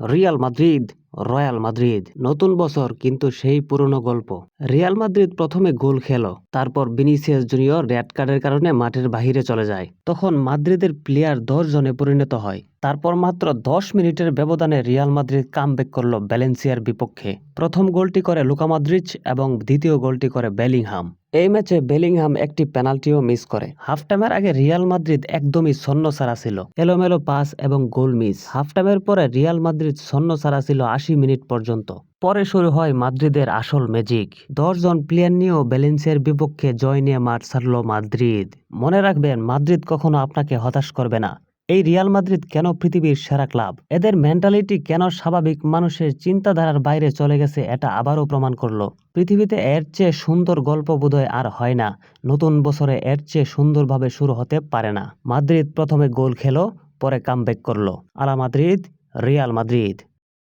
Real Madrid royal Madrid. নতুন বছর কিন্তু সেই পুরনো গল্প। রিয়াল মাদ্রিদ প্রথমে গোল খেলো, তারপর বিনিসিয়াস জুনিয়র রেড কার্ডের কারণে মাঠের বাহিরে চলে যায়। তখন মাদ্রিদের প্লেয়ার দশ জনে পরিণত হয়। তারপর মাত্র দশ মিনিটের ব্যবধানে রিয়াল মাদ্রিদ কামব্যাক করল ব্যালেন্সিয়ার বিপক্ষে। প্রথম গোলটি করে লুকা মাদ্রিচ এবং দ্বিতীয় গোলটি করে বেলিংহাম। এই ম্যাচে বেলিংহাম একটি পেনাল্টিও মিস করে। হাফ টাইমের আগে রিয়াল মাদ্রিদ একদমই শূন্য ছাড়া ছিল। এলোমেলো পাস এবং গোল মিস। হাফ টাইমের পরে রিয়াল মাদ্রিদ শূন্য ছাড়া ছিল আশি মিনিট পর্যন্ত। পরে শুরু হয় মাদ্রিদের আসল ম্যাজিক। দশজন প্লেয়ার নিয়েও ব্যালেন্সের বিপক্ষে জয় নিয়ে মাঠ ছাড়ল মাদ্রিদ। মনে রাখবেন, মাদ্রিদ কখনো আপনাকে হতাশ করবে না। এই রিয়াল মাদ্রিদ কেন পৃথিবীর সেরা ক্লাব? এদের মেন্টালিটি কেন স্বাভাবিক মানুষের চিন্তাধারার বাইরে চলে গেছে এটা আবারও প্রমাণ করল। পৃথিবীতে এর চেয়ে সুন্দর গল্প বোধহয় আর হয় না। নতুন বছরে এর চেয়ে সুন্দরভাবে শুরু হতে পারে না। মাদ্রিদ প্রথমে গোল খেলো, পরে কামব্যাক করল। আলা মাদ্রিদ, রিয়াল মাদ্রিদ।